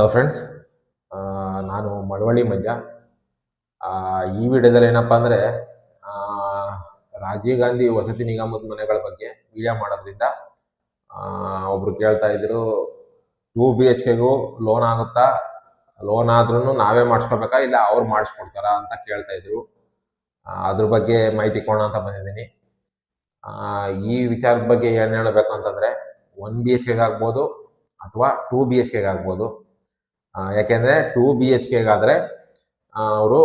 Hello friends ನಾನು ಮಳವಳ್ಳಿ ಮಂಜ ಈ ವಿಡಿಯೋದಲ್ಲಿ ಏನಪ್ಪ ಅಂದರೆ ರಾಜೀವ್ ಗಾಂಧಿ ವಸತಿ ನಿಗಮದ ಮನೆಗಳ ಬಗ್ಗೆ ವಿಡಿಯೋ ಮಾಡೋದ್ರಿಂದ ಒಬ್ರು ಕೇಳ್ತಾ ಇದ್ರು ಟೂ ಬಿ ಎಚ್ ಕೆಗೂ ಲೋನ್ ಆಗುತ್ತಾ? ಲೋನ್ ಆದ್ರೂ ನಾವೇ ಮಾಡಿಸ್ಕೋಬೇಕಾ ಇಲ್ಲ ಅವ್ರು ಮಾಡಿಸ್ಕೊಡ್ತಾರಾ? ಅಂತ ಕೇಳ್ತಾ ಇದ್ರು. ಅದ್ರ ಬಗ್ಗೆ ಮಾಹಿತಿ ಕೊಡೋಣ ಅಂತ ಬಂದಿದ್ದೀನಿ. ಈ ವಿಚಾರದ ಬಗ್ಗೆ ಏನು ಹೇಳಬೇಕು ಅಂತಂದರೆ ಒನ್ ಬಿ ಎಚ್ ಕೆಗೆ ಆಗ್ಬೋದು ಅಥವಾ ಟೂ ಬಿ ಎಚ್ ಕೆಗೆ ಆಗ್ಬೋದು? ಆ, ಯಾಕೆಂದ್ರೆ ಟೂ ಬಿ ಎಚ್ ಕೆಗಾದ್ರೆ ಅವರು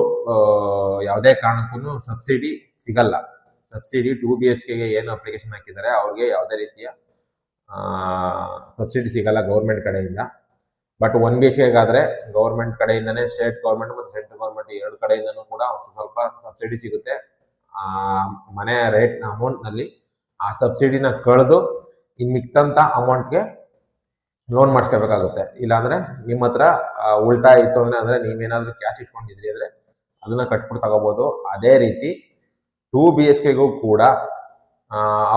ಯಾವುದೇ ಕಾರಣಕ್ಕೂ ಸಬ್ಸಿಡಿ ಸಿಗಲ್ಲ. ಸಬ್ಸಿಡಿ ಟೂ ಬಿ ಎಚ್ ಕೆಗೆ ಏನು ಅಪ್ಲಿಕೇಶನ್ ಹಾಕಿದ್ದಾರೆ, ಅವ್ರಿಗೆ ಯಾವುದೇ ರೀತಿಯ ಸಬ್ಸಿಡಿ ಸಿಗಲ್ಲ ಗೌರ್ಮೆಂಟ್ ಕಡೆಯಿಂದ. ಬಟ್ ಒನ್ ಬಿ ಎಚ್ ಕೆಗಾದ್ರೆ ಗೌರ್ಮೆಂಟ್ ಕಡೆಯಿಂದನೇ ಸ್ಟೇಟ್ ಗೌರ್ಮೆಂಟ್ ಮತ್ತು ಸೆಂಟ್ರಲ್ ಗೌರ್ಮೆಂಟ್ ಎರಡು ಕಡೆಯಿಂದನೂ ಕೂಡ ಸ್ವಲ್ಪ ಸಬ್ಸಿಡಿ ಸಿಗುತ್ತೆ. ಮನೆ ರೇಟ್ ಅಮೌಂಟ್ನಲ್ಲಿ ಆ ಸಬ್ಸಿಡಿನ ಕಳೆದು ಇನ್ನು ಮಿಕ್ತಂತ ಅಮೌಂಟ್ಗೆ ಲೋನ್ ಮಾಡಿಸ್ಕೋಬೇಕಾಗುತ್ತೆ. ಇಲ್ಲಾಂದ್ರೆ ನಿಮ್ಮ ಹತ್ರ ಉಳಿತಾಯ ಇತ್ತು ಅಂದ್ರೆ ಅಂದ್ರೆ ನೀವೇನಾದ್ರೂ ಕ್ಯಾಶ್ ಇಟ್ಕೊಂಡಿದ್ರಿ ಅಂದ್ರೆ ಅದನ್ನ ಕಟ್ಬಿಟ್ಟು ತಗೋಬಹುದು ಅದೇ ರೀತಿ ಟೂ ಬಿ ಎಚ್ ಕೆಗೂ ಕೂಡ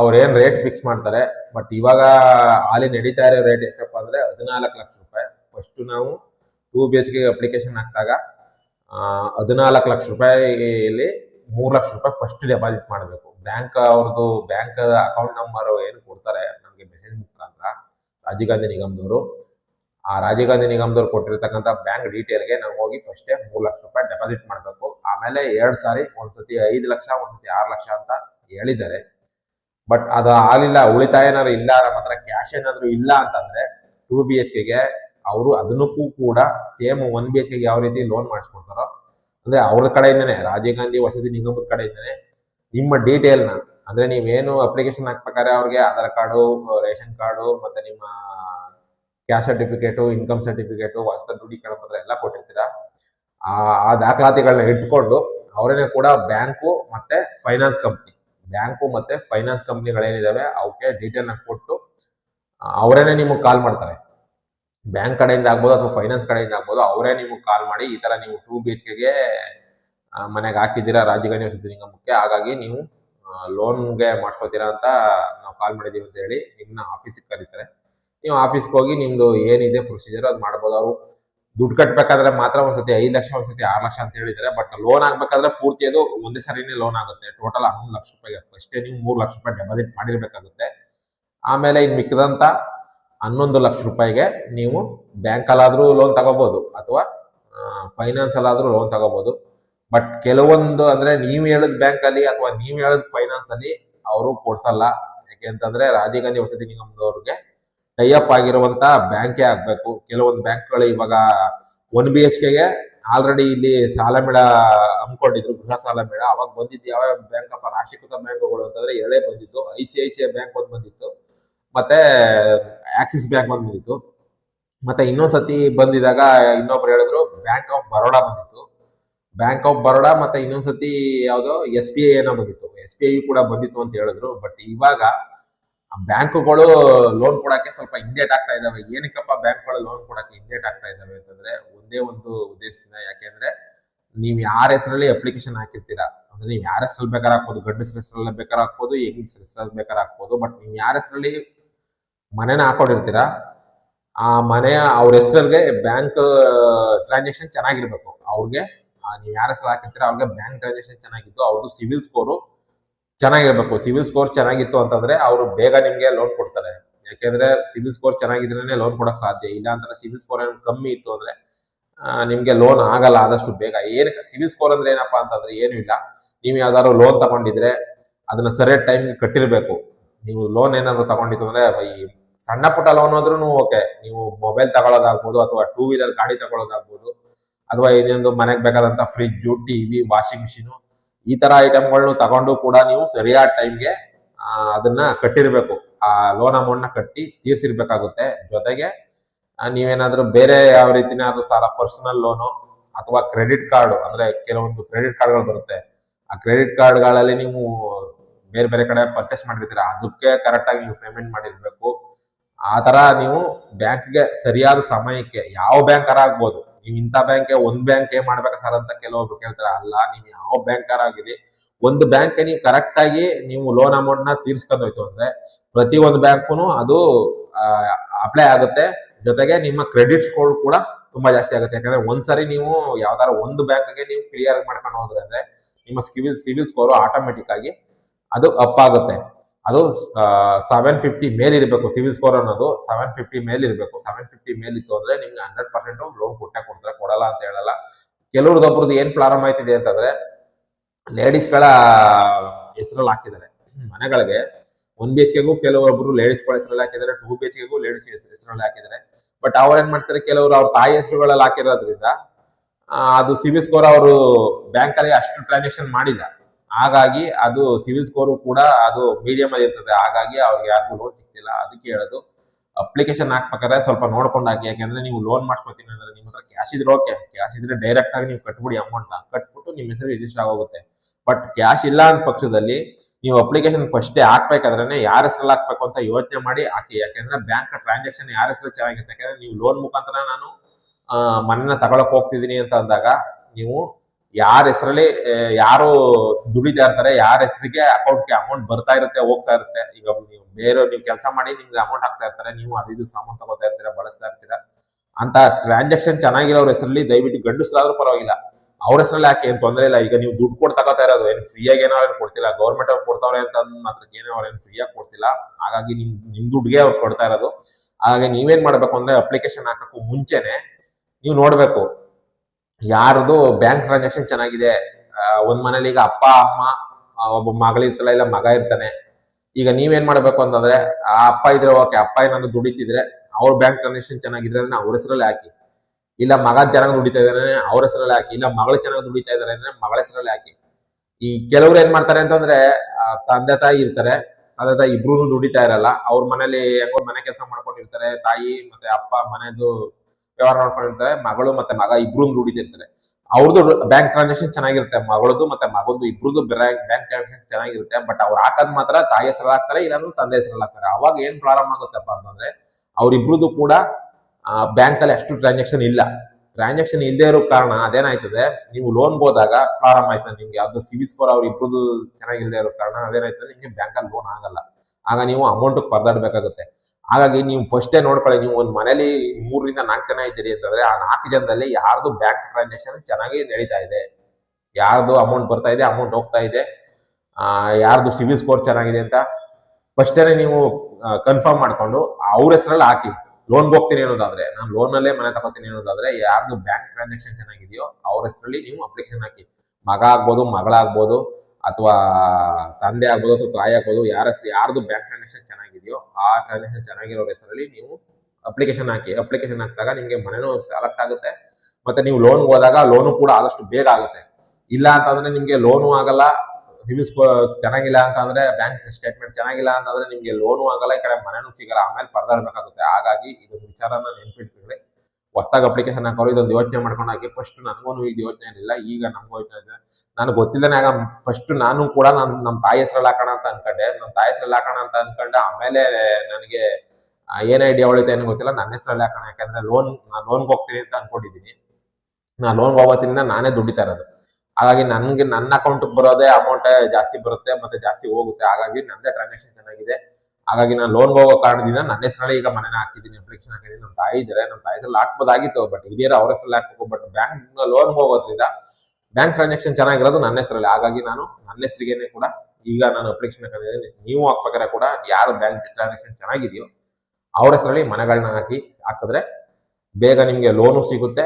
ಅವ್ರೇನ್ ರೇಟ್ ಫಿಕ್ಸ್ ಮಾಡ್ತಾರೆ ಬಟ್ ಇವಾಗ ಹಾಲಿ ನಡೀತಾ ಇರೋ ರೇಟ್ ಎಷ್ಟಪ್ಪ ಅಂದ್ರೆ ಹದಿನಾಲ್ಕು ಲಕ್ಷ ರೂಪಾಯಿ. ಫಸ್ಟ್ ನಾವು two B H K application ಹಾಕಿದಾಗ ಹದಿನಾಲ್ಕು ಲಕ್ಷ ರೂಪಾಯಿಲಿ ಮೂರು ಲಕ್ಷ ರೂಪಾಯಿ ಫಸ್ಟ್ ಡೆಪಾಸಿಟ್ ಮಾಡಬೇಕು. ಬ್ಯಾಂಕ್ ಅವ್ರದ್ದು ಬ್ಯಾಂಕ್ ಅಕೌಂಟ್ ನಂಬರ್ ಏನು ಕೊಡ್ತಾರೆ, ನಮಗೆ ಮೆಸೇಜ್ ರಾಜೀವ್ ಗಾಂಧಿ ನಿಗಮದವರು. ಆ ರಾಜೀವ್ ಗಾಂಧಿ ನಿಗಮದವ್ರು ಕೊಟ್ಟಿರ್ತಕ್ಕಂಥ ಬ್ಯಾಂಕ್ ಡೀಟೇಲ್ಗೆ ನಾವು ಹೋಗಿ ಫಸ್ಟೇ ಮೂರು ಲಕ್ಷ ರೂಪಾಯಿ ಡೆಪಾಸಿಟ್ ಮಾಡಬೇಕು. ಆಮೇಲೆ ಎರಡು ಸಾರಿ ಒಂದ್ಸತಿ ಐದು ಲಕ್ಷ, ಒಂದ್ಸತಿ ಆರು ಲಕ್ಷ ಅಂತ ಹೇಳಿದ್ದಾರೆ. ಬಟ್ ಅದು ಆಗಲಿಲ್ಲ, ಉಳಿತಾಯ ಏನಾದ್ರು ಇಲ್ಲ, ನಮ್ಮ ಹತ್ರ ಕ್ಯಾಶ್ ಏನಾದ್ರು ಇಲ್ಲ ಅಂತಂದ್ರೆ ಟೂ ಬಿ ಎಚ್ ಕೆಗೆ ಅವರು ಅದನ್ನಕ್ಕೂ ಕೂಡ ಸೇಮ್ ಒನ್ ಬಿ ಎಚ್ ಕೆಗೆ ಯಾವ ರೀತಿ ಲೋನ್ ಮಾಡಿಸ್ಕೊಡ್ತಾರೋ, ಅಂದ್ರೆ ಅವ್ರ ಕಡೆಯಿಂದನೇ ರಾಜೀವ್ ಗಾಂಧಿ ವಸತಿ ನಿಗಮದ ಕಡೆಯಿಂದನೇ ನಿಮ್ಮ ಡೀಟೇಲ್ನ ಅಂದ್ರೆ ನೀವೇನು ಅಪ್ಲಿಕೇಶನ್ ಹಾಕ್ಬೇಕಾದ್ರೆ ಅವ್ರಿಗೆ ಆಧಾರ್ ಕಾರ್ಡು, ರೇಷನ್ ಕಾರ್ಡು, ಮತ್ತೆ ನಿಮ್ಮ ಕ್ಯಾಶ್ ಸರ್ಟಿಫಿಕೇಟು ಇನ್ಕಮ್ ಸರ್ಟಿಫಿಕೇಟು ವಾಸ್ತವ ದೃಢೀಕರಣ ಪತ್ರ ಎಲ್ಲ ಕೊಟ್ಟಿರ್ತೀರಾ? ಆ ಆ ದಾಖಲಾತಿಗಳನ್ನ ಇಟ್ಕೊಂಡು ಅವರೇನೆ ಕೂಡ ಬ್ಯಾಂಕು ಮತ್ತೆ ಫೈನಾನ್ಸ್ ಕಂಪ್ನಿ ಬ್ಯಾಂಕು ಮತ್ತೆ ಫೈನಾನ್ಸ್ ಕಂಪ್ನಿಗಳೇನಿದಾವೆ ಅವಕ್ಕೆ ಡೀಟೇಲ್ನ ಕೊಟ್ಟು, ಅವರೇನೆ ನಿಮಗೆ ಕಾಲ್ ಮಾಡ್ತಾರೆ. ಬ್ಯಾಂಕ್ ಕಡೆಯಿಂದ ಆಗ್ಬೋದು ಅಥವಾ ಫೈನಾನ್ಸ್ ಕಡೆಯಿಂದ ಆಗ್ಬೋದು, ಅವರೇ ನಿಮಗೆ ಕಾಲ್ ಮಾಡಿ ಈ ತರ ನೀವು ಟೂ ಬಿ ಎಚ್ ಕೆಗೆ ಮನೆಗೆ ಹಾಕಿದ್ದೀರಾ, ರಾಜೀವ್ ಗಾಂಧಿ ವಸತಿ ಹಾಗಾಗಿ ನೀವು ಲೋನ್ಗೆ ಮಾಡ್ಕೋತೀರಾ ಅಂತ ನಾವು ಕಾಲ್ ಮಾಡಿದೀವಿ ಅಂತ ಹೇಳಿ ನಿಮ್ಮನ್ನ ಆಫೀಸಿಗೆ ಕರೀತಾರೆ. ನೀವು ಆಫೀಸ್ಗೆ ಹೋಗಿ ನಿಮ್ದು ಏನಿದೆ ಪ್ರೊಸೀಜರ್ ಅದು ಮಾಡ್ಬೋದು. ಅವರು ದುಡ್ಡು ಕಟ್ಟಬೇಕಾದ್ರೆ ಮಾತ್ರ ಒಂದ್ಸತಿ ಐದು ಲಕ್ಷ, ಒಂದ್ಸತಿ ಆರು ಲಕ್ಷ ಅಂತ ಹೇಳಿದ್ದಾರೆ. ಬಟ್ ಲೋನ್ ಆಗ್ಬೇಕಾದ್ರೆ ಪೂರ್ತಿ ಅದು ಒಂದೇ ಸರಿನೇ ಲೋನ್ ಆಗುತ್ತೆ. ಟೋಟಲ್ ಹನ್ನೊಂದು ಲಕ್ಷ ರೂಪಾಯಿ ಅಷ್ಟೇ ನೀವು ಮೂರು ಲಕ್ಷ ರೂಪಾಯಿ ಡೆಪಾಸಿಟ್ ಮಾಡಿರ್ಬೇಕಾಗುತ್ತೆ. ಆಮೇಲೆ ಇನ್ನು ಮಿಕ್ಕದಂತ ಹನ್ನೊಂದು ಲಕ್ಷ ರೂಪಾಯಿಗೆ ನೀವು ಬ್ಯಾಂಕಲ್ಲಾದ್ರೂ ಲೋನ್ ತಗೋಬಹುದು ಅಥವಾ ಫೈನಾನ್ಸ್ ಅಲ್ಲಾದ್ರೂ ಲೋನ್ ತಗೋಬಹುದು ಬಟ್ ಕೆಲವೊಂದು ಅಂದ್ರೆ ನೀವು ಹೇಳಿದ ಬ್ಯಾಂಕ್ ಅಲ್ಲಿ ಅಥವಾ ನೀವು ಹೇಳಿದ ಫೈನಾನ್ಸ್ ಅಲ್ಲಿ ಅವರು ಕೊಡ್ಸಲ್ಲ. ಯಾಕೆಂತಂದ್ರೆ ರಾಜೀವ್ ಗಾಂಧಿ ವಸತಿ ನಿಗಮದವ್ರಿಗೆ ಟೈಅಪ್ ಆಗಿರುವಂತ ಬ್ಯಾಂಕೇ ಆಗ್ಬೇಕು. ಕೆಲವೊಂದು ಬ್ಯಾಂಕ್ಗಳು ಇವಾಗ ಒನ್ ಬಿ ಎಚ್ ಕೆಗೆ ಆಲ್ರೆಡಿ ಇಲ್ಲಿ ಸಾಲ ಮೇಳ ಹಮ್ಮಿಕೊಂಡಿದ್ರು, ಗೃಹ ಸಾಲ ಮೇಳ ಅವಾಗ ಬಂದಿದ್ದು ಯಾವ ಬ್ಯಾಂಕ್ ಅಪ್ಪ? ರಾಷ್ಟ್ರೀಕೃತ ಬ್ಯಾಂಕ್ಗಳು ಅಂತಂದ್ರೆ ಎರಡೇ ಬಂದಿತ್ತು I C I C I bank ಒಂದು ಬಂದಿತ್ತು. ಮತ್ತೆ ಆಕ್ಸಿಸ್ ಬ್ಯಾಂಕ್ ಒಂದು ಬಂದಿತ್ತು. ಮತ್ತೆ ಇನ್ನೊಂದ್ಸತಿ ಬಂದಿದಾಗ ಇನ್ನೊಬ್ರು ಹೇಳಿದ್ರು ಬ್ಯಾಂಕ್ ಆಫ್ ಬರೋಡಾ ಬಂದಿತ್ತು. ಬ್ಯಾಂಕ್ ಆಫ್ ಬರೋಡಾ ಮತ್ತೆ ಇನ್ನೊಂದ್ಸತಿ ಯಾವ್ದೋ ಎಸ್ ಬಿ ಐ ಏನೋ ಬಂದಿತ್ತು. ಎಸ್ ಬಿ ಐ ಕೂಡ ಬಂದಿತ್ತು ಅಂತ ಹೇಳಿದ್ರು. ಬಟ್ ಇವಾಗ ಬ್ಯಾಂಕುಗಳು ಲೋನ್ ಕೊಡಕ್ಕೆ ಸ್ವಲ್ಪ ಹಿಂದೇಟ್ ಆಗ್ತಾ ಇದಾವೆ. ಏನಕ್ಕಪ್ಪ ಬ್ಯಾಂಕ್ಗಳು ಲೋನ್ ಕೊಡಕ್ಕೆ ಹಿಂದೇಟ್ ಆಗ್ತಾ ಇದಾವೆ ಅಂತಂದ್ರೆ ಒಂದೇ ಒಂದು ಉದ್ದೇಶದಿಂದ. ಯಾಕೆಂದ್ರೆ ನೀವು ಯಾರ ಹೆಸರಲ್ಲಿ ಅಪ್ಲಿಕೇಶನ್ ಹಾಕಿರ್ತೀರಾ? ಅಂದ್ರೆ ನೀವು ಯಾರ ಹೆಸರಲ್ಲಿ ಬೇಕಾದ್ರೆ ಹಾಕ್ಬೋದು? ಗಂಡಸ್ರ ಹೆಸರಲ್ಲೇ ಬೇಕಾದ್ರೆ ಹಾಕ್ಬೋದು? ಹೆಂಗ್ ಹೆಸರಲ್ಲಿ ಬೇಕಾದ್ರೆ ಹಾಕ್ಬೋದು? ಬಟ್ ನೀವು ಯಾರ ಹೆಸರಲ್ಲಿ ಮನೇನ ಹಾಕೊಂಡಿರ್ತೀರಾ? ಆ ಮನೆ ಅವ್ರ ಹೆಸರಿಗೆ ಬ್ಯಾಂಕ್ ಟ್ರಾನ್ಸಾಕ್ಷನ್ ಚೆನ್ನಾಗಿರ್ಬೇಕು. ಅವ್ರಿಗೆ ನೀವು ಯಾರ ಸಲ ಹಾಕಿರ್ತೀರ, ಅವ್ರಿಗೆ ಬ್ಯಾಂಕ್ ಟ್ರಾನ್ಸಾಕ್ಷನ್ ಚೆನ್ನಾಗಿತ್ತು ಅವ್ರದ್ದು ಸಿವಿಲ್ ಸ್ಕೋರು ಚೆನ್ನಾಗಿರ್ಬೇಕು. ಸಿವಿಲ್ ಸ್ಕೋರ್ ಚೆನ್ನಾಗಿತ್ತು ಅಂತಂದ್ರೆ ಅವರು ಬೇಗ ನಿಮ್ಗೆ ಲೋನ್ ಕೊಡ್ತಾರೆ. ಯಾಕೆಂದ್ರೆ ಸಿವಿಲ್ ಸ್ಕೋರ್ ಚೆನ್ನಾಗಿದ್ರೇನೆ ಲೋನ್ ಕೊಡಕ್ ಸಾಧ್ಯ. ಇಲ್ಲ ಅಂತಂದ್ರೆ ಸಿವಿಲ್ ಸ್ಕೋರ್ ಏನು ಕಮ್ಮಿ ಇತ್ತು ಅಂದ್ರೆ ನಿಮ್ಗೆ ಲೋನ್ ಆಗಲ್ಲ, ಆದಷ್ಟು ಬೇಗ. ಏನ್ ಸಿವಿಲ್ ಸ್ಕೋರ್ ಅಂದ್ರೆ ಏನಪ್ಪಾ ಅಂತಂದ್ರೆ ಏನು ಇಲ್ಲ. ನೀವು ಯಾವ್ದಾದ್ರು ಲೋನ್ ತಗೊಂಡಿದ್ರೆ ಅದನ್ನ ಸರಿಯಾದ ಟೈಮ್ಗೆ ಕಟ್ಟಿರ್ಬೇಕು. ನೀವು ಲೋನ್ ಏನಾದ್ರು ತಗೊಂಡಿತ್ತು ಅಂದ್ರೆ, ಈ ಸಣ್ಣ ಪುಟ್ಟ ಲೋನ್ ಆದ್ರೂ ಓಕೆ ನೀವು ಮೊಬೈಲ್ ತಗೊಳ್ಳೋದಾಗ್ಬೋದು ಅಥವಾ ಟೂ ವೀಲರ್ ಗಾಡಿ ತಗೊಳ್ಳೋದಾಗ್ಬೋದು ಅಥವಾ ಇನ್ನೊಂದು ಮನೆಗೆ ಬೇಕಾದಂತ ಫ್ರಿಜ್ಜು ಟಿವಿ ವಾಷಿಂಗ್ ಮಿಷಿನ್ ಈ ತರ ಐಟಮ್ಗಳನ್ನು ತಗೊಂಡು ಕೂಡ ನೀವು ಸರಿಯಾದ ಟೈಮ್ಗೆ ಅದನ್ನ ಕಟ್ಟಿರ್ಬೇಕು. ಆ ಲೋನ್ ಅಮೌಂಟ್ನ ಕಟ್ಟಿ ತೀರ್ಸಿರ್ಬೇಕಾಗುತ್ತೆ. ಜೊತೆಗೆ ನೀವೇನಾದ್ರೂ ಬೇರೆ ಯಾವ ರೀತಿನಾದ್ರೂ ಸಾಲ ಪರ್ಸನಲ್ ಲೋನು ಅಥವಾ ಕ್ರೆಡಿಟ್ ಕಾರ್ಡ್ ಅಂದ್ರೆ ಕೆಲವೊಂದು ಕ್ರೆಡಿಟ್ ಕಾರ್ಡ್ಗಳು ಬರುತ್ತೆ. ಆ ಕ್ರೆಡಿಟ್ ಕಾರ್ಡ್ಗಳಲ್ಲಿ ನೀವು ಬೇರೆ ಬೇರೆ ಕಡೆ ಪರ್ಚೇಸ್ ಮಾಡಿರ್ತೀರ. ಅದಕ್ಕೆ ಕರೆಕ್ಟ್ ಆಗಿ ನೀವು ಪೇಮೆಂಟ್ ಮಾಡಿರ್ಬೇಕು. ಆ ತರ ನೀವು ಬ್ಯಾಂಕ್ಗೆ ಸರಿಯಾದ ಸಮಯಕ್ಕೆ, ಯಾವ ಬ್ಯಾಂಕ್ ಆಗ್ಬೋದು ನೀವು ಇಂಥ ಬ್ಯಾಂಕ್ ಒಂದ್ ಬ್ಯಾಂಕ್ ಮಾಡ್ಬೇಕಾ ಸರ್ ಅಂತ ಕೆಲವೊಬ್ರು ಕೇಳ್ತಾರೆ. ಅಲ್ಲ, ನೀವು ಯಾವ ಬ್ಯಾಂಕ್ ಆಗಿರಿ? ಒಂದು ಬ್ಯಾಂಕ್ ನೀವು ಕರೆಕ್ಟ್ ಆಗಿ ನೀವು ಲೋನ್ ಅಮೌಂಟ್ನ ತೀರ್ಸ್ಕೊಂಡು ಹೋಯ್ತು ಅಂದ್ರೆ ಪ್ರತಿ ಒಂದು ಬ್ಯಾಂಕುನು ಅದು ಅಪ್ಲೈ ಆಗುತ್ತೆ. ಜೊತೆಗೆ ನಿಮ್ಮ ಕ್ರೆಡಿಟ್ ಸ್ಕೋರ್ ಕೂಡ ತುಂಬಾ ಜಾಸ್ತಿ ಆಗುತ್ತೆ. ಯಾಕಂದ್ರೆ ಒಂದ್ಸರಿ ನೀವು ಯಾವ್ದಾರ ಒಂದು ಬ್ಯಾಂಕ್ಗೆ ನೀವು ಕ್ಲಿಯರ್ ಮಾಡ್ಕೊಂಡು ಹೋದ್ರೆ ಅಂದ್ರೆ ನಿಮ್ಮ ಸಿವಿಲ್ ಸಿವಿಲ್ ಸ್ಕೋರ್ ಆಟೋಮೆಟಿಕ್ ಆಗಿ ಅದು ಅಪ್ ಆಗುತ್ತೆ. ಅದು ಸೆವೆನ್ ಫಿಫ್ಟಿ ಮೇಲ್ ಇರಬೇಕು ಸಿವಿಲ್ ಸ್ಕೋರ್ ಅನ್ನೋದು ಸೆವೆನ್ ಫಿಫ್ಟಿ ಮೇಲ್ ಇರಬೇಕು. ಸೆವೆನ್ ಫಿಫ್ಟಿ ಮೇಲ್ ಇತ್ತು ಅಂದ್ರೆ ನಿಮ್ಗೆ ಹಂಡ್ರೆಡ್ ಪರ್ಸೆಂಟ್ ಲೋನ್ ಕೊಟ್ಟೆ ಕೊಡ್ತಾರೆ ಕೊಡಲ್ಲ ಅಂತ ಹೇಳಲ್ಲ. ಕೆಲವ್ರದೊಬ್ರದ್ದು ಏನ್ ಪ್ರಾರಂಭ ಆಯ್ತಿದೆ ಅಂತಂದ್ರೆ ಲೇಡೀಸ್ಗಳ ಹೆಸರಲ್ಲಿ ಹಾಕಿದ್ದಾರೆ. ಮನೆಗಳಿಗೆ ಒನ್ ಬಿ ಎಚ್ ಕೆಗೂ ಕೆಲವೊಬ್ರು ಲೇಡೀಸ್ಗಳ ಹೆಸರಲ್ಲಿ ಹಾಕಿದ್ದಾರೆ ಟೂ ಬಿ ಎಚ್ ಕೆಗೂ ಲೇಡೀಸ್ ಹೆಸರಲ್ಲಿ ಹಾಕಿದ್ದಾರೆ. ಬಟ್ ಅವ್ರು ಏನ್ ಮಾಡ್ತಾರೆ ಕೆಲವರು ಅವ್ರ ತಾಯಿ ಹೆಸರುಗಳಲ್ಲಿ ಹಾಕಿರೋದ್ರಿಂದ ಅದು ಸಿವಿಲ್ ಸ್ಕೋರ್ ಅವರು ಬ್ಯಾಂಕಲ್ಲಿ ಅಷ್ಟು ಟ್ರಾನ್ಸಾಕ್ಷನ್ ಮಾಡಿಲ್ಲ. ಹಾಗಾಗಿ ಅದು ಸಿವಿಲ್ ಸ್ಕೋರು ಕೂಡ ಅದು ಮೀಡಿಯಂ ಅಲ್ಲಿ ಇರ್ತದೆ. ಹಾಗಾಗಿ ಅವ್ರಿಗೆ ಯಾರಿಗೂ ಲೋನ್ ಸಿಗ್ತಿಲ್ಲ. ಅದಕ್ಕೆ ಹೇಳೋದು ಅಪ್ಲಿಕೇಶನ್ ಹಾಕ್ಬೇಕಾದ್ರೆ ಸ್ವಲ್ಪ ನೋಡ್ಕೊಂಡು ಹಾಕಿ ಯಾಕೆಂದ್ರೆ ನೀವು ಲೋನ್ ಮಾಡ್ಕೊತೀನಿ ಅಂದ್ರೆ ನಿಮ್ಮ ಹತ್ರ ಕ್ಯಾಶ್ ಇದ್ರೆ ಓಕೆ ಕ್ಯಾಶ್ ಇದ್ರೆ ಡೈರೆಕ್ಟ್ ಆಗಿ ನೀವು ಕಟ್ಬಿಡಿ ಅಮೌಂಟ್ ಕಟ್ಬಿಟ್ಟು ನಿಮ್ಮ ಹೆಸರು ರಿಜಿಸ್ಟರ್ ಆಗೋಗುತ್ತೆ. ಬಟ್ ಕ್ಯಾಶ್ ಇಲ್ಲ ಅಂತ ಪಕ್ಷದಲ್ಲಿ ನೀವು ಅಪ್ಲಿಕೇಶನ್ ಫಸ್ಟೇ ಹಾಕ್ಬೇಕಾದ್ರೆ ಯಾರ ಹೆಸರಲ್ಲಿ ಹಾಕ್ಬೇಕು ಅಂತ ಯೋಚನೆ ಮಾಡಿ ಹಾಕಿ. ಯಾಕೆಂದ್ರೆ ಬ್ಯಾಂಕ್ ಟ್ರಾನ್ಸಾಕ್ಷನ್ ಯಾರ ಹೆಸರು ಚೆನ್ನಾಗಿರುತ್ತೆ? ಯಾಕಂದ್ರೆ ನೀವು ಲೋನ್ ಮುಖಾಂತರ ನಾನು ಮನೆನ ತಗೊಳಕ್ ಹೋಗ್ತಿದೀನಿ ಅಂತ ಅಂದಾಗ ನೀವು ಯಾರ ಹೆಸರಲ್ಲಿ ಯಾರು ದುಡಿತಾ ಇರ್ತಾರೆ, ಯಾರ ಹೆಸರಿಗೆ ಅಕೌಂಟ್ಗೆ ಅಮೌಂಟ್ ಬರ್ತಾ ಇರುತ್ತೆ, ಹೋಗ್ತಾ ಇರುತ್ತೆ. ಈಗ ನೀವು ಬೇರೆ ನೀವು ಕೆಲಸ ಮಾಡಿ ನಿಮ್ಗೆ ಅಮೌಂಟ್ ಹಾಕ್ತಾ ಇರ್ತಾರೆ, ನೀವು ಅದು ಸಾಮಾನು ತಗೋತಾ ಇರ್ತೀರಾ, ಬಳಸ್ತಾ ಇರ್ತೀರಾ, ಅಂತ ಟ್ರಾನ್ಸಾಕ್ಷನ್ ಚೆನ್ನಾಗಿರೋರ ಹೆಸರಲ್ಲಿ ದಯವಿಟ್ಟು ಗಂಡಸ್ರಾದ್ರೂ ಪರವಾಗಿಲ್ಲ. ಅವ್ರ ಹೆಸರಲ್ಲಿ ಯಾಕೆ ಏನ್ ತೊಂದರೆ ಇಲ್ಲ? ಈಗ ನೀವು ದುಡ್ಡು ಕೊಟ್ಟು ತಗೋತಾ ಇರೋದು, ಏನು ಫ್ರೀಯಾಗಿ ಏನೋ ಅವ್ರೇನು ಕೊಡ್ತಿಲ್ಲ ಗೌರ್ಮೆಂಟ್ ಅವ್ರು ಕೊಡ್ತಾವ್ರೆ ಅಂತ ಮಾತ್ರ ಅವ್ರು ಏನು ಫ್ರೀಯಾಗಿ ಕೊಡ್ತಿಲ್ಲ. ಹಾಗಾಗಿ ನಿಮ್ ನಿಮ್ ದುಡ್ಡಿಗೆ ಅವ್ರು ಕೊಡ್ತಾ ಇರೋದು. ಹಾಗಾಗಿ ನೀವೇನ್ ಮಾಡ್ಬೇಕು ಅಂದ್ರೆ ಅಪ್ಲಿಕೇಶನ್ ಹಾಕಕ್ಕೂ ಮುಂಚೆನೆ ನೀವು ನೋಡ್ಬೇಕು ಯಾರ್ದು ಬ್ಯಾಂಕ್ ಟ್ರಾನ್ಸಾಕ್ಷನ್ ಚೆನ್ನಾಗಿದೆ ಒಂದ್ ಮನೇಲಿ ಈಗ ಅಪ್ಪ, ಅಮ್ಮ ಒಬ್ಬ ಮಗಳಿರ್ತಾಳೆ ಇಲ್ಲ ಮಗ ಇರ್ತಾನೆ. ಈಗ ನೀವೇನ್ ಮಾಡ್ಬೇಕು ಅಂತಂದ್ರೆ, ಆ ಅಪ್ಪ ಇದ್ರೆ ಓಕೆ ಅಪ್ಪ ಏನಾದ್ರು ದುಡಿತಿದ್ರೆ ಅವ್ರ ಬ್ಯಾಂಕ್ ಟ್ರಾನ್ಸಾಕ್ಷನ್ ಚೆನ್ನಾಗಿದ್ರೆ ಅಂದ್ರೆ ಅವ್ರ ಹೆಸರಲ್ಲಿ ಹಾಕಿ. ಇಲ್ಲ ಮಗ ಚೆನ್ನಾಗಿ ದುಡಿತಾ ಇದಾರೆ ಅವ್ರ ಹೆಸರಲ್ಲಿ ಹಾಕಿ. ಇಲ್ಲ ಮಗಳು ಚೆನ್ನಾಗಿ ದುಡಿತಾ ಇದಾರೆ ಅಂದ್ರೆ ಮಗಳ ಹೆಸರಲ್ಲಿ ಹಾಕಿ. ಈ ಕೆಲವ್ರು ಏನ್ ಮಾಡ್ತಾರೆ ಅಂತಂದ್ರೆ ತಂದೆ ತಾಯಿ ಇರ್ತಾರೆ, ತಂದೆ ತಾಯಿ ಇಬ್ರು ದುಡಿತಾ ಇರಲ್ಲ. ಅವ್ರ ಮನೇಲಿ ಹೆಂಗೋ ಮನೆ ಕೆಲಸ ಮಾಡ್ಕೊಂಡಿರ್ತಾರೆ, ತಾಯಿ ಮತ್ತೆ ಅಪ್ಪ ಮನೆದು ವ್ಯವಹಾರ ಮಾಡ್ಕೊಂಡಿರ್ತಾರೆ, ಮಗಳು ಮತ್ತೆ ಮಗ ಇಬ್ರು ದುಡಿದಿರ್ತಾರೆ ಅವ್ರದ್ದು ಬ್ಯಾಂಕ್ ಟ್ರಾನ್ಸಾಕ್ಷನ್ ಚೆನ್ನಾಗಿರುತ್ತೆ ಮಗಳದು ಮತ್ತೆ ಮಗಂದು ಇಬ್ರದ್ದು ಬ್ಯಾಂಕ್ ಟ್ರಾನ್ಸಾಕ್ಷನ್ ಚೆನ್ನಾಗಿರುತ್ತೆ ಬಟ್ ಅವ್ರು ಹಾಕದ್ ಮಾತ್ರ ತಾಯಿ ಹೆಸರಲ್ಲಿ ಹಾಕ್ತಾರೆ ಇಲ್ಲಾಂದ್ರೆ ತಂದೆ ಹೆಸರಲ್ಲಿ ಹಾಕ್ತಾರೆ ಅವಾಗ ಏನ್ ಪ್ರಾರಂಭ ಆಗುತ್ತಪ್ಪ ಅಂತಂದ್ರೆ ಅವ್ರಿಬ್ರದ್ದು ಕೂಡ ಬ್ಯಾಂಕ್ ಅಲ್ಲಿ ಅಷ್ಟು ಟ್ರಾನ್ಸಾಕ್ಷನ್ ಇಲ್ಲ. ಟ್ರಾನ್ಸಾಕ್ಷನ್ ಇಲ್ಲದೆ ಇರೋ ಕಾರಣ ಅದೇನಾಯ್ತದೆ, ನೀವು ಲೋನ್ ಹೋದಾಗ ಪ್ರಾರಂಭ ಆಯ್ತದೆ ನಿಮ್ಗೆ. ಯಾವ್ದು ಸಿವಿಲ್ ಸ್ಕೋರ್ ಅವ್ರ ಇಬ್ರದ್ದು ಚೆನ್ನಾಗಿಲ್ಲದೆ ಇರೋ ಕಾರಣ ಅದೇನಾಯ್ತದೆ, ನಿಮ್ಗೆ ಬ್ಯಾಂಕ್ ಅಲ್ಲಿ ಲೋನ್ ಆಗಲ್ಲ. ಆಗ ನೀವು ಅಮೌಂಟ್ ಪರದಾಡ್ಬೇಕಾಗುತ್ತೆ. ಹಾಗಾಗಿ ನೀವು ಫಸ್ಟೇ ನೋಡ್ಕೊಳ್ಳಿ, ನೀವು ಒಂದು ಮನೇಲಿ ಮೂರರಿಂದ ನಾಲ್ಕು ಜನ ಇದ್ದೀರಿ ಅಂತಂದ್ರೆ ಆ ನಾಲ್ಕು ಜನದಲ್ಲಿ ಯಾರ್ದು ಬ್ಯಾಂಕ್ ಟ್ರಾನ್ಸಾಕ್ಷನ್ ಚೆನ್ನಾಗಿ ನಡೀತಾ ಇದೆ. ಯಾರ್ದು ಅಮೌಂಟ್ ಬರ್ತಾ ಇದೆ ಅಮೌಂಟ್ ಹೋಗ್ತಾ ಇದೆ. ಯಾರ್ದು ಸಿವಿಲ್ ಸ್ಕೋರ್ ಚೆನ್ನಾಗಿದೆ ಅಂತ ಫಸ್ಟೇ ನೀವು ಕನ್ಫರ್ಮ್ ಮಾಡ್ಕೊಂಡು ಅವ್ರ ಹೆಸರಲ್ಲಿ ಹಾಕಿ. ಲೋನ್ಗೆ ಹೋಗ್ತೀನಿ ಅನ್ನೋದಾದ್ರೆ, ನಾನು ಲೋನಲ್ಲೇ ಮನೆ ತಗೋತೀನಿ ಅನ್ನೋದಾದ್ರೆ ಯಾರ್ದು ಬ್ಯಾಂಕ್ ಟ್ರಾನ್ಸಾಕ್ಷನ್ ಚೆನ್ನಾಗಿದೆಯೋ ಅವ್ರ ಹೆಸರಲ್ಲಿ ನೀವು ಅಪ್ಲಿಕೇಶನ್ ಹಾಕಿ. ಮಗ ಆಗ್ಬೋದು, ಮಗಳಾಗ್ಬೋದು ಅಥವಾ ತಂದೆ ಆಗ್ಬೋದು ಅಥವಾ ತಾಯಿ ಆಗ್ಬೋದು, ಯಾರ ಹೆಸರು, ಯಾರ್ದು ಬ್ಯಾಂಕ್ ಟ್ರಾನ್ಸಾಕ್ಷನ್ ಚೆನ್ನಾಗಿದೆಯೋ ಆ ಟ್ರಾನ್ಸಾಕ್ಷನ್ ಚೆನ್ನಾಗಿರೋ ಹೆಸರಲ್ಲಿ ನೀವು ಅಪ್ಲಿಕೇಶನ್ ಹಾಕಿ ಅಪ್ಲಿಕೇಶನ್ ಹಾಕಿದಾಗ ನಿಮಗೆ ಮನೆನೂ ಸೆಲೆಕ್ಟ್ ಆಗುತ್ತೆ. ಮತ್ತೆ ನೀವು ಲೋನ್ ಹೋದಾಗ ಲೋನು ಕೂಡ ಆದಷ್ಟು ಬೇಗ ಆಗುತ್ತೆ. ಇಲ್ಲ ಅಂತಂದ್ರೆ ನಿಮಗೆ ಲೋನು ಆಗಲ್ಲ ಸಿವಿಲ್ ಸ್ಕೋರ್ ಚೆನ್ನಾಗಿಲ್ಲ ಅಂತಂದ್ರೆ ಬ್ಯಾಂಕ್ ಸ್ಟೇಟ್ಮೆಂಟ್ ಚೆನ್ನಾಗಿಲ್ಲ ಅಂತಂದ್ರೆ ನಿಮಗೆ ಲೋನು ಆಗಲ್ಲ, ಈ ಕಡೆ ಮನೆನೂ ಸಿಗಲ್ಲ, ಆಮೇಲೆ ಪರದಾಡ್ಬೇಕಾಗುತ್ತೆ. ಹಾಗಾಗಿ ಇದೊಂದು ವಿಚಾರನ ನೆನ್ಪಿಟ್ಕೊಳ್ಳಿ. ಹೊಸ್ದಾಗಿ ಅಪ್ಲಿಕೇಶನ್ ಹಾಕೋರು ಇದೊಂದು ಯೋಚನೆ ಮಾಡ್ಕೊಂಡು ಹಾಕಿ ಫಸ್ಟ್ ನನಗೂ ಇದು ಯೋಚನೆ ಇರಲಿಲ್ಲ ಈಗ ನಮಗೂ ಯೋಚನೆ ಇದೆ. ನನಗೆ ಗೊತ್ತಿಲ್ಲದೆ ಆಗ ಫಸ್ಟ್ ನಾನು ಕೂಡ ನಾನು ನಮ್ಮ ತಾಯಿ ಹೆಸರಲ್ಲಿ ಹಾಕೋಣ ಅಂತ ಅನ್ಕೊಂಡೆ. ನಮ್ಮ ತಾಯಿ ಹೆಸರಲ್ಲಿ ಹಾಕೋಣ ಅಂತ ಅನ್ಕೊಂಡೆ. ಆಮೇಲೆ ನನಗೆ ಏನ್ ಐಡಿಯಾ ಹೊಳಿತ ಏನು ಗೊತ್ತಿಲ್ಲ ನನ್ನ ಹೆಸರಲ್ಲಿ ಹಾಕೋಣ. ಯಾಕಂದ್ರೆ ಲೋನ್ ನಾನು ಲೋನ್ಗೆ ಹೋಗ್ತೀನಿ ಅಂತ ಅನ್ಕೊಂಡಿದ್ದೀನಿ ನಾನು ಲೋನ್ಗೆ ಹೋಗೋದ್ರಿಂದ ನಾನೇ ದುಡ್ಡಿತಾ ಇರೋದು. ಹಾಗಾಗಿ ನನ್ಗೆ, ನನ್ನ ಅಕೌಂಟ್ ಬರೋದೇ ಅಮೌಂಟ್ ಜಾಸ್ತಿ ಬರುತ್ತೆ, ಮತ್ತೆ ಜಾಸ್ತಿ ಹೋಗುತ್ತೆ. ಹಾಗಾಗಿ ನಂದೇ ಟ್ರಾನ್ಸಾಕ್ಷನ್ ಚೆನ್ನಾಗಿದೆ. ಹಾಗಾಗಿ ನಾನು ಲೋನ್ ಹೋಗೋ ಕಾರಣದಿಂದ ನನ್ನ ಹೆಸರಲ್ಲಿ ಈಗ ಮನೆನ ಹಾಕಿದ್ದೀನಿ ಅಪ್ಲಿಕೇಶನ್ ಹಾಕಿದ್ದೀನಿ. ನಮ್ಮ ತಾಯಿ ಇದ್ದಾರೆ ನಮ್ಮ ತಾಯಿ ಹೆಸರಲ್ಲಿ ಹಾಕ್ಬೋದಾಗಿತ್ತು ಬಟ್ ಹಿರಿಯರು ಅವ್ರ ಹೆಸರಲ್ಲಿ ಹಾಕ್ಬೇಕು ಬಟ್ ಬ್ಯಾಂಕ್ ಲೋನ್ ಹೋಗೋದ್ರಿಂದ ಬ್ಯಾಂಕ್ ಟ್ರಾನ್ಸಾಕ್ಷನ್ ಚೆನ್ನಾಗಿರೋದು ನನ್ನ ಹೆಸರಲ್ಲಿ. ಹಾಗಾಗಿ ನಾನು ನನ್ನ ಹೆಸರಿಗೇನೆ ಕೂಡ ಈಗ ನಾನು ಅಪ್ಲಿಕೇಶನ್ ಹಾಕಿದ್ದೀನಿ. ನೀವು ಹಾಕ್ಬೇಕಾದ್ರೆ ಕೂಡ ಯಾರು ಬ್ಯಾಂಕ್ ಟ್ರಾನ್ಸಾಕ್ಷನ್ ಚೆನ್ನಾಗಿದೆಯೋ ಅವ್ರ ಹೆಸರಲ್ಲಿ ಮನೆಗಳನ್ನ ಹಾಕಿ ಹಾಕಿದ್ರೆ ಬೇಗ ನಿಮಗೆ ಲೋನು ಸಿಗುತ್ತೆ,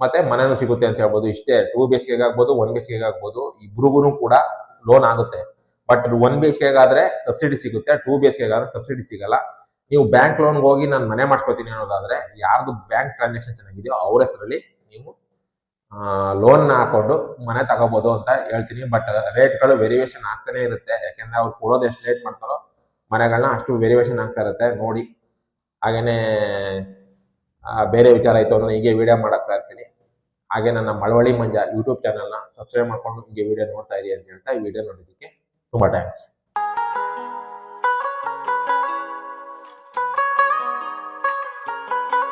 ಮತ್ತೆ ಮನೆನೂ ಸಿಗುತ್ತೆ ಅಂತ ಹೇಳ್ಬೋದು. ಇಷ್ಟೇ ಟೂ ಬಿ ಎಚ್ ಕೆಗೆ ಆಗ್ಬೋದು ಒನ್ ಬಿ ಎಚ್ ಕೆಗೆ ಆಗ್ಬೋದು ಇಬ್ರಿಗೂ ಕೂಡ ಲೋನ್ ಆಗುತ್ತೆ. ಬಟ್ ಒನ್ ಬಿ ಎಚ್ ಕೆಗಾದ್ರೆ ಸಬ್ಸಿಡಿ ಸಿಗುತ್ತೆ ಟೂ ಬಿ ಎಚ್ ಕೆಗಾದ್ರೆ ಸಬ್ಸಿಡಿ ಸಿಗಲ್ಲ. ನೀವು ಬ್ಯಾಂಕ್ ಲೋನ್ಗೆ ಹೋಗಿ ನಾನು ಮನೆ ಮಾಡ್ಕೊತೀನಿ ಅನ್ನೋದಾದ್ರೆ ಯಾರ್ದು ಬ್ಯಾಂಕ್ ಟ್ರಾನ್ಸಾಕ್ಷನ್ ಚೆನ್ನಾಗಿದೆಯೋ ಅವ್ರ ಹೆಸರಲ್ಲಿ ನೀವು ಲೋನ್ ಹಾಕೊಂಡು ಮನೆ ತಗೋಬಹುದು ಅಂತ ಹೇಳ್ತೀನಿ. ಬಟ್ ರೇಟ್ಗಳು ವೇರಿಯೇಷನ್ ಆಗ್ತಾನೆ ಇರುತ್ತೆ. ಯಾಕೆಂದ್ರೆ ಅವ್ರು ಕೊಡೋದು ಎಷ್ಟು ರೇಟ್ ಮಾಡ್ತಾರೋ ಮನೆಗಳನ್ನ ಅಷ್ಟು ವೇರಿಯೇಷನ್ ಆಗ್ತಾ ಇರುತ್ತೆ. ನೋಡಿ, ಹಾಗೇನೆ ಬೇರೆ ವಿಚಾರ ಆಯ್ತು ಅಂದ್ರೆ ಹೀಗೆ ವಿಡಿಯೋ ಮಾಡಾಕ್ತಾ ಇರ್ತೀನಿ. ಹಾಗೆ ನನ್ನ ಮಳವಳ್ಳಿ ಮಂಜ ಯೂಟ್ಯೂಬ್ ಚಾನಲ್ನ ಸಬ್ಸ್ಕ್ರೈಬ್ ಮಾಡ್ಕೊಂಡು ಹೀಗೆ ವಿಡಿಯೋ ನೋಡ್ತಾ ಇರಿ ಅಂತ ಹೇಳ್ತಾ ಈ ವಿಡಿಯೋ ನೋಡಿದ್ದಕ್ಕೆ ತುಂಬಾ ಥ್ಯಾಂಕ್ಸ್